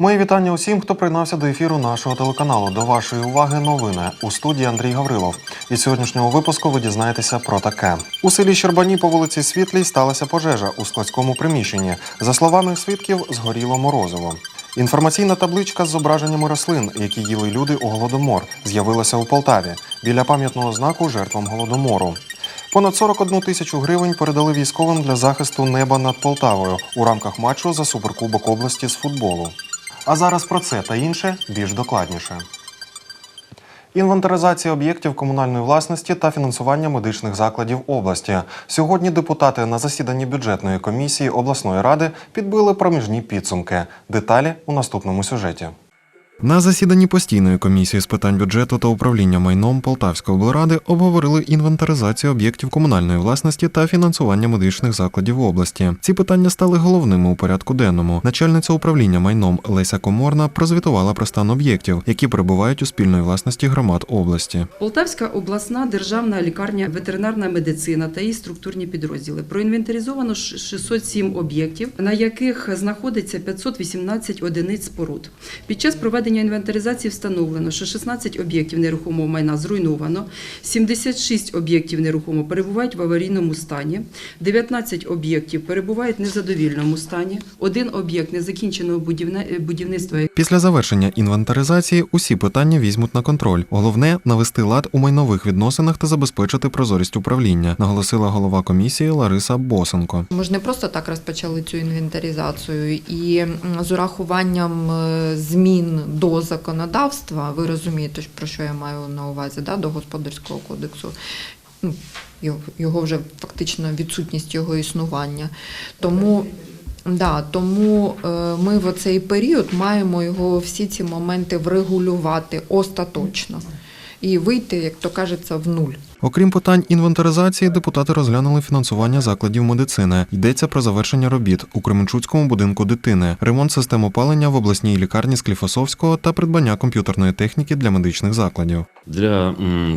Мої вітання усім, хто приєднався до ефіру нашого телеканалу. До вашої уваги новини у студії Андрій Гаврилов. Із сьогоднішнього випуску ви дізнаєтеся про таке. У селі Щербані по вулиці Світлій сталася пожежа у складському приміщенні. За словами свідків, згоріло морозиво. Інформаційна табличка з зображеннями рослин, які їли люди у голодомор, з'явилася у Полтаві біля пам'ятного знаку жертвам голодомору. Понад 41 тисячу гривень передали військовим для захисту неба над Полтавою у рамках матчу за суперкубок області з футболу. А зараз про це та інше більш докладніше. Інвентаризація об'єктів комунальної власності та фінансування медичних закладів області. Сьогодні депутати на засіданні бюджетної комісії обласної ради підбили проміжні підсумки. Деталі у наступному сюжеті. На засіданні постійної комісії з питань бюджету та управління майном Полтавської облради обговорили інвентаризацію об'єктів комунальної власності та фінансування медичних закладів області. Ці питання стали головними у порядку денному. Начальниця управління майном Леся Коморна прозвітувала про стан об'єктів, які перебувають у спільної власності громад області. Полтавська обласна державна лікарня ветеринарна медицина та її структурні підрозділи проінвентаризовано ш- 607 об'єктів, на яких знаходиться 518 одиниць споруд. Під час проведення інвентаризації встановлено, що 16 об'єктів нерухомого майна зруйновано, 76 об'єктів нерухомо перебувають в аварійному стані, 19 об'єктів перебувають в незадовільному стані, один об'єкт незакінченого будівне- будівництва Після завершення інвентаризації усі питання візьмуть на контроль. Головне навести лад у майнових відносинах та забезпечити прозорість управління, наголосила голова комісії Лариса Босенко. Ми ж не просто так розпочали цю інвентаризацію, і з урахуванням е, змін до законодавства, ви розумієте, про що я маю на увазі, да, до господарського кодексу. Ну, його, вже фактично відсутність його існування. Тому, да, тому е, ми в цей період маємо його всі ці моменти врегулювати остаточно і вийти, як то кажеться, в нуль. Окрім питань інвентаризації, депутати розглянули фінансування закладів медицини. Йдеться про завершення робіт у Кременчуцькому будинку дитини, ремонт систем опалення в обласній лікарні Скліфосовського та придбання комп'ютерної техніки для медичних закладів. Для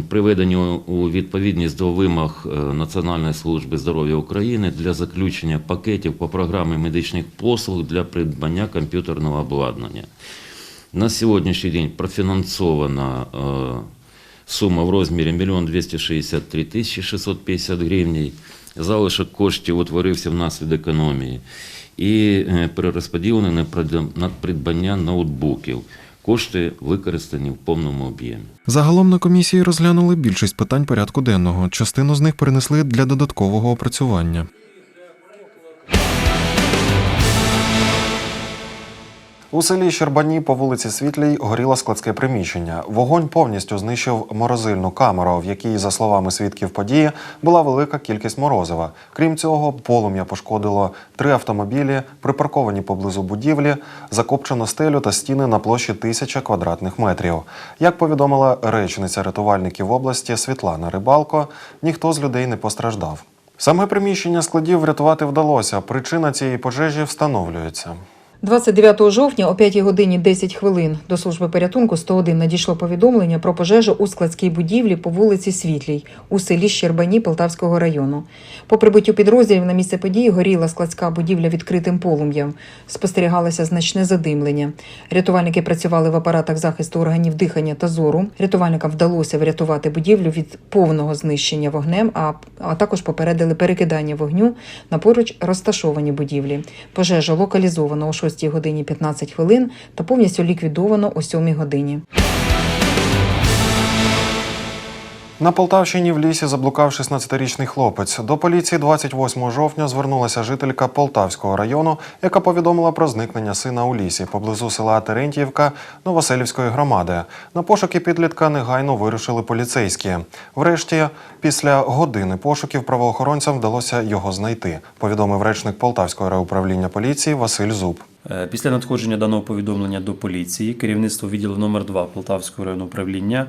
приведення у відповідність до вимог е, Національної служби здоров'я України для заключення пакетів по програмі медичних послуг для придбання комп'ютерного обладнання. На сьогоднішній день профінансована е, сума в розмірі 1 263 тисячі 650 гривень. Залишок коштів утворився внаслідок економії і е, перерозподілений на на придбання ноутбуків. Кошти використані в повному об'ємі. Загалом на комісії розглянули більшість питань порядку денного. Частину з них перенесли для додаткового опрацювання. У селі Щербані по вулиці Світлій горіло складське приміщення. Вогонь повністю знищив морозильну камеру, в якій, за словами свідків події, була велика кількість морозива. Крім цього, полум'я пошкодило три автомобілі, припарковані поблизу будівлі, закопчено стелю та стіни на площі тисяча квадратних метрів. Як повідомила речниця рятувальників області Світлана Рибалко, ніхто з людей не постраждав. Саме приміщення складів врятувати вдалося. Причина цієї пожежі встановлюється. 29 жовтня о 5 годині 10 хвилин до служби порятунку 101 надійшло повідомлення про пожежу у складській будівлі по вулиці Світлій у селі Щербані Полтавського району. По прибуттю підрозділів на місце події горіла складська будівля відкритим полум'ям. Спостерігалося значне задимлення. Рятувальники працювали в апаратах захисту органів дихання та зору. Рятувальникам вдалося врятувати будівлю від повного знищення вогнем, а, а також попередили перекидання вогню на поруч розташовані будівлі. Пожежа локалізовано о 6 годині 15 хвилин та повністю ліквідовано о 7 годині. На Полтавщині в лісі заблукав 16-річний хлопець. До поліції 28 жовтня звернулася жителька Полтавського району, яка повідомила про зникнення сина у лісі поблизу села Терентіївка Новоселівської громади. На пошуки підлітка негайно вирушили поліцейські. Врешті, після години пошуків правоохоронцям вдалося його знайти. Повідомив речник Полтавського райуправління поліції Василь Зуб. Е, Після надходження даного повідомлення до поліції керівництво відділу номер 2 Полтавського районного управління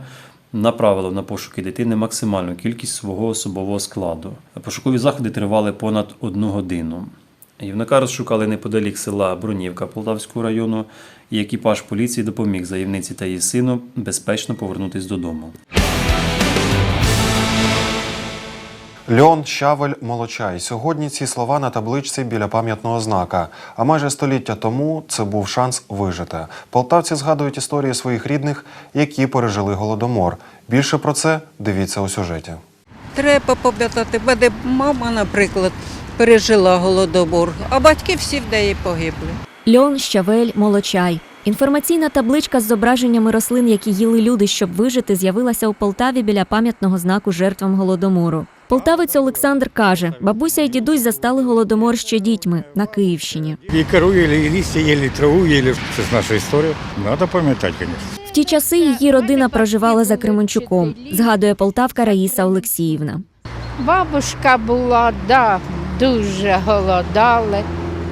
направило на пошуки дитини максимальну кількість свого особового складу. Пошукові заходи тривали понад одну годину. Юнака розшукали неподалік села Бронівка Полтавського району, і екіпаж поліції допоміг заявниці та її сину безпечно повернутися додому. Льон, щавель, молочай. Сьогодні ці слова на табличці біля пам'ятного знака. А майже століття тому це був шанс вижити. Полтавці згадують історії своїх рідних, які пережили голодомор. Більше про це дивіться у сюжеті. Треба пам'ятати, мене мама, наприклад, пережила голодомор, а батьки всі в неї погибли. Льон, щавель, молочай. Інформаційна табличка з зображеннями рослин, які їли люди, щоб вижити, з'явилася у Полтаві біля пам'ятного знаку жертвам голодомору. Полтавець Олександр каже, бабуся і дідусь застали голодомор ще дітьми на Київщині. И кору ели, и листья ели, и траву ели. Это ж наша история. Надо пам'ятать, конечно. В ті часи її родина проживала за Кременчуком, згадує полтавка Раїса Олексіївна. Бабушка була, да, дуже голодали.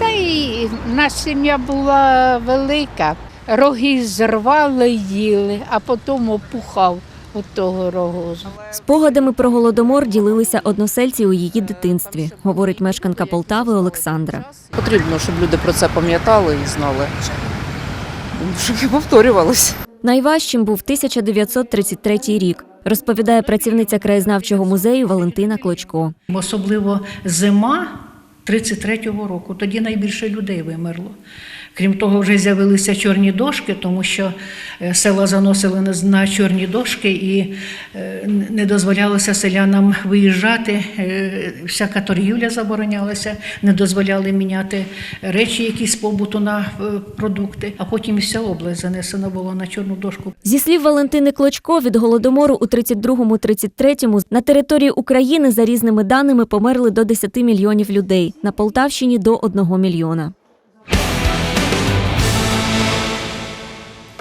Та й наша сім'я була велика. Роги зрвали, їли, а потім опухав від того рогозу. Спогадами про голодомор ділилися односельці у її дитинстві, говорить мешканка Полтави Олександра. Потрібно, щоб люди про це пам'ятали і знали, щоб не повторювалося. Найважчим був 1933 рік, розповідає працівниця краєзнавчого музею Валентина Клочко. Особливо зима 33-го року. Тоді найбільше людей вимерло. Крім того, вже з'явилися чорні дошки, тому що е, села заносили на- чорні дошки і е, не дозволялося селянам виїжджати. е, Всяка торгівля заборонялася, не дозволяли міняти речі, якісь побуту на продукти, а потім вся область занесена була на чорну дошку. Зі слів Валентини Клочко, від голодомору у 32-33 на території України за різними даними померли до 10 мільйонів людей, на Полтавщині до 1 мільйона.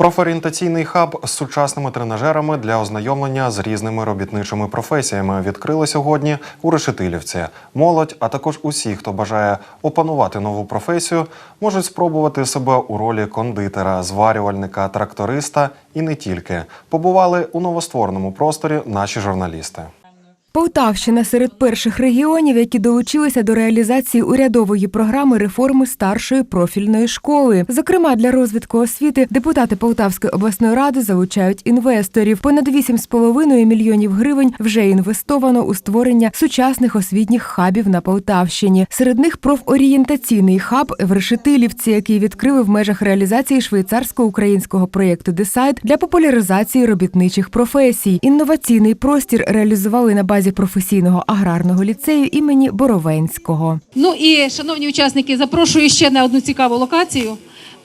Профорієнтаційний хаб з сучасними тренажерами для ознайомлення з різними робітничими професіями відкрили сьогодні у Решетилівці. Молодь, а також усі, хто бажає опанувати нову професію, можуть спробувати себе у ролі кондитера, зварювальника, тракториста і не тільки. Побували у новоствореному просторі наші журналісти. Полтавщина серед перших регіонів, які долучилися до реалізації урядової програми реформи старшої профільної школи. Зокрема, для розвитку освіти депутати Полтавської обласної ради залучають інвесторів. Понад 8,5 мільйонів гривень вже інвестовано у створення сучасних освітніх хабів на Полтавщині. Серед них профорієнтаційний хаб в Решетилівці, який відкрили в межах реалізації швейцарсько-українського проєкту Десайд для популяризації робітничих професій. Інноваційний простір реалізували на базі професійного аграрного ліцею імені Боровенського. Ну і шановні учасники, запрошую ще на одну цікаву локацію.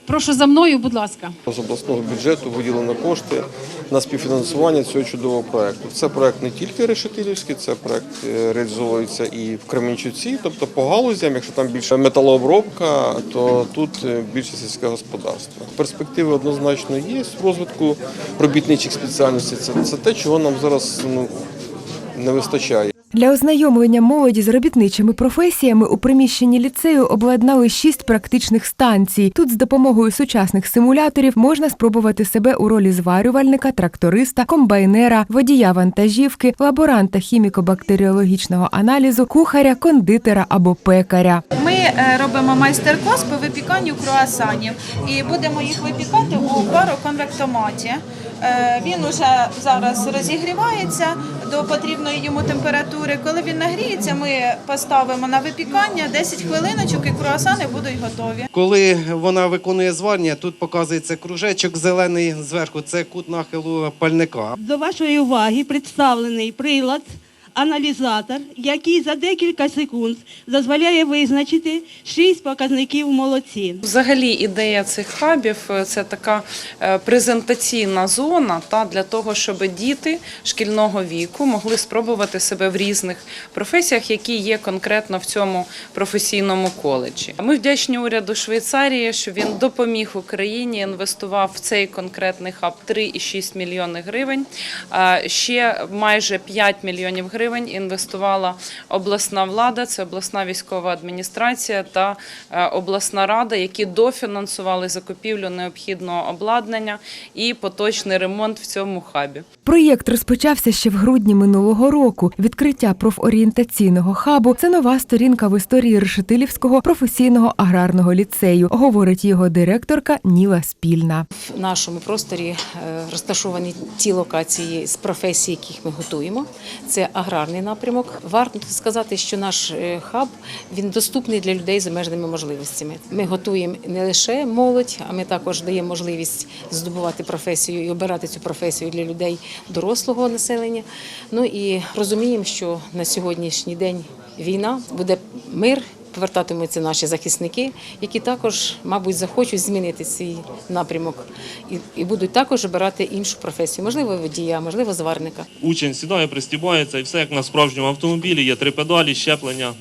Прошу за мною, будь ласка. З обласного бюджету виділено кошти на співфінансування цього чудового проекту. Це проект не тільки Решетилівський, це проект е, реалізовується і в Кременчуці, тобто по галузям, якщо там більше металообробка, то тут е, більше сільське господарство. Перспективи однозначно є в розвитку робітничих спеціальностей. Це, це те, чого нам зараз ну, не вистачає. Для ознайомлення молоді з робітничими професіями у приміщенні ліцею обладнали шість практичних станцій. Тут з допомогою сучасних симуляторів можна спробувати себе у ролі зварювальника, тракториста, комбайнера, водія вантажівки, лаборанта хіміко-бактеріологічного аналізу, кухаря, кондитера або пекаря. Ми е, робимо майстер-клас по випіканню круасанів і будемо їх випікати у пароконвектоматі. Е, Він уже зараз розігрівається до потрібної йому температури. Коли він нагріється, ми поставимо на випікання 10 хвилиночок і круасани будуть готові. Коли вона виконує зварення, тут показується кружечок зелений зверху. Це кут нахилу пальника. До вашої уваги представлений прилад, аналізатор, який за декілька секунд дозволяє визначити шість показників молодці. Взагалі ідея цих хабів е, це така е, презентаційна зона та для того, щоб діти шкільного віку могли спробувати себе в різних професіях, які є конкретно в цьому професійному коледжі. Ми вдячні уряду Швейцарії, що він допоміг Україні інвестував в цей конкретний хаб 3,6 мільйони гривень. А Ще майже 5 мільйонів гривень інвестувала обласна влада, це обласна військова адміністрація та е, обласна рада, які дофінансували закупівлю необхідного обладнання і поточний ремонт в цьому хабі. Проєкт розпочався ще в грудні минулого року. Відкриття профорієнтаційного хабу це нова сторінка в історії Решетилівського професійного аграрного ліцею, говорить його директорка Ніла Спільна. В нашому просторі е, розташовані ті локації з професій, яких ми готуємо. Це аграрний аграрний напрямок. Варто сказати, що наш е, хаб він доступний для людей з обмеженими можливостями. Ми готуємо не лише молодь, а ми також даємо можливість здобувати професію і обирати цю професію для людей дорослого населення. Ну і розуміємо, що на сьогоднішній день війна буде мир. Повертатимуться наші захисники, які також, мабуть, захочуть змінити свій напрямок і, і будуть також обирати іншу професію, можливо, водія, можливо, зварника. Учень сідає, пристібається і все як на справжньому автомобілі. Є три педалі, щеплення,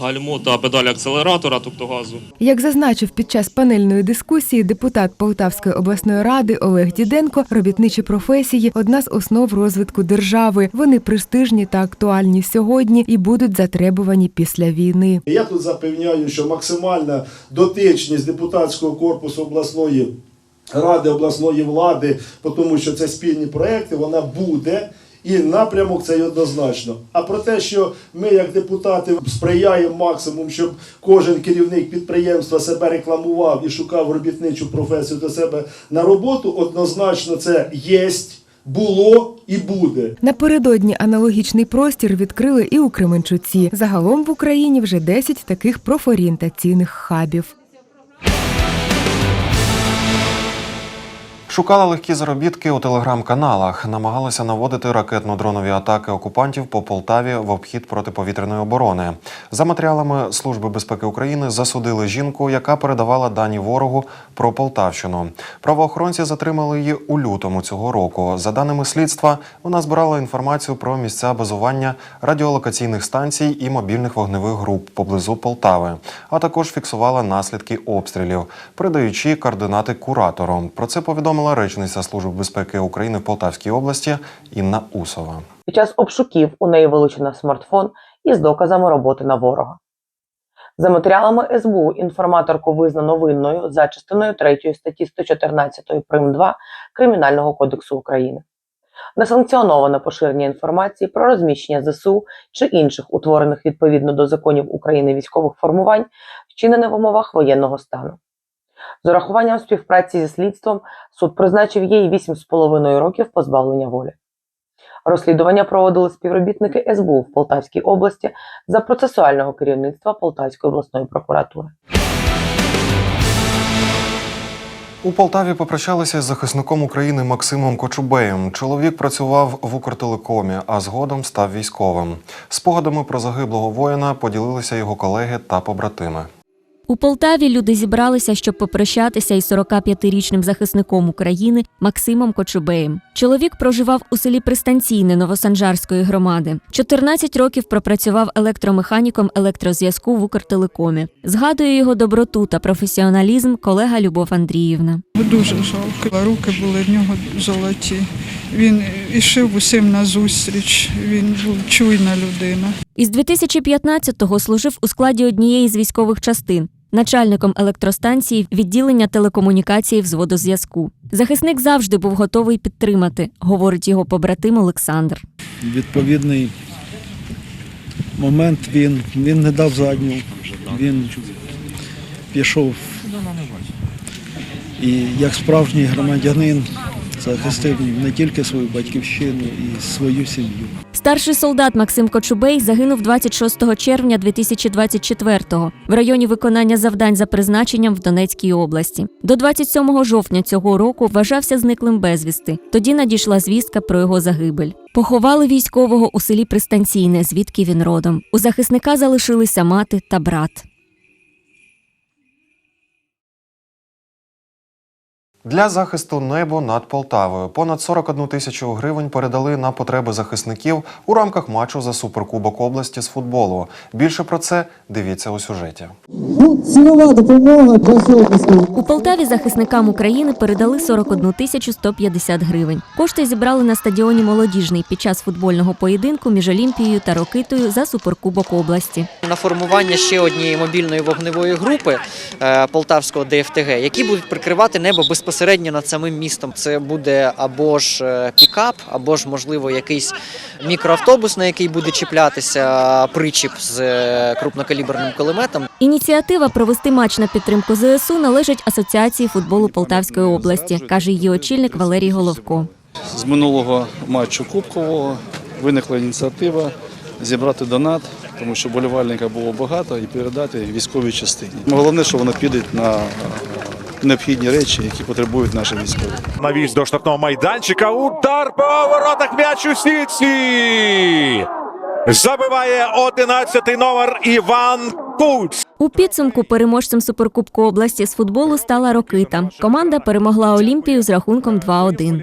гальмо та педалі акселератора, тобто газу. Як зазначив під час панельної дискусії депутат Полтавської обласної ради Олег Діденко, робітничі професії одна з основ розвитку держави. Вони престижні та актуальні сьогодні і будуть затребувані після війни. Я тут запевняю, що максимальна дотичність депутатського корпусу обласної ради, обласної влади, по тому що це спільні проекти, вона буде. І напрямок цей однозначно. А про те, що ми, як депутати, сприяємо максимум, щоб кожен керівник підприємства себе рекламував і шукав робітничу професію до себе на роботу, однозначно це єсть, було і буде. Напередодні аналогічний простір відкрили і у Кременчуці. Загалом в Україні вже 10 таких профорієнтаційних хабів. Шукали легкі заробітки у телеграм-каналах, намагалися наводити ракетно-дронові атаки окупантів по Полтаві в обхід протиповітряної оборони. За матеріалами Служби безпеки України засудили жінку, яка передавала дані ворогу про Полтавщину. Правоохоронці затримали її у лютому цього року. За даними слідства, вона збирала інформацію про місця базування радіолокаційних станцій і мобільних вогневих груп поблизу Полтави, а також фіксувала наслідки обстрілів, передаючи координати куратору. Про це повідомила речниця Служби безпеки України в Полтавській області Інна Усова. Під час обшуків у неї вилучено смартфон із доказами роботи на ворога. За матеріалами СБУ інформаторку визнано винною за частиною 3 статті 114 прим. 2 Кримінального кодексу України. Несанкціоноване поширення інформації про розміщення ЗСУ чи інших утворених відповідно до законів України військових формувань, вчинене в умовах воєнного стану. З урахуванням співпраці зі слідством суд призначив їй 8,5 років позбавлення волі. Розслідування проводили співробітники СБУ в Полтавській області за процесуального керівництва Полтавської обласної прокуратури. У Полтаві попрощалися з захисником України Максимом Кочубеєм. Чоловік працював в Укртелекомі, а згодом став військовим. Спогадами про загиблого воїна поділилися його колеги та побратими. У Полтаві люди зібралися, щоб попрощатися із 45-річним захисником України Максимом Кочубеєм. Чоловік проживав у селі Пристанційне Новосанжарської громади. 14 років пропрацював електромеханіком електрозв'язку в Укртелекомі. Згадує його доброту та професіоналізм колега Любов Андріївна. Дуже жалко. Руки були в нього золоті. Він ішов усім назустріч. Він був чуйна людина. Із 2015-го служив у складі однієї з військових частин. Начальником електростанції відділення телекомунікації взводу зв'язку. Захисник завжди був готовий підтримати, говорить його побратим Олександр. відповідний момент він, він не дав задню. Він пішов і як справжній громадянин захистив не тільки свою батьківщину і свою сім'ю. Старший солдат Максим Кочубей загинув 26 червня 2024-го в районі виконання завдань за призначенням в Донецькій області. До 27 жовтня цього року вважався зниклим безвісти. Тоді надійшла звістка про його загибель. Поховали військового у селі Пристанційне, звідки він родом. У захисника залишилися мати та брат. Для захисту небо над Полтавою понад 41 тисячу гривень передали на потреби захисників у рамках матчу за суперкубок області з футболу. Більше про це дивіться у сюжеті. Цінова допомога для. У Полтаві захисникам України передали 41 тисячу 150 гривень. Кошти зібрали на стадіоні Молодіжний під час футбольного поєдинку між Олімпією та Рокитою за суперкубок області. на формування ще однієї мобільної вогневої групи е, полтавського ДФТГ, які будуть прикривати небо безпосередньо над самим містом. Це буде або ж е, пікап, або ж можливо якийсь мікроавтобус, на який буде чіплятися причіп з е, крупнокаліберним кулеметом. Ініціатива провести матч на підтримку ЗСУ належить Асоціації футболу Полтавської області, каже її очільник Валерій Головко. З минулого матчу Кубкового виникла ініціатива зібрати донат, тому що болівальника було багато, і передати військовій частині. Головне, що воно піде на необхідні речі, які потребують наші військові. Навіс до штрафного майданчика. Удар по воротах м'яч у сітці. Забиває 11-й номер Іван Куц. У підсумку переможцем суперкубку області з футболу стала Рокита. Команда перемогла Олімпію з рахунком 2-1.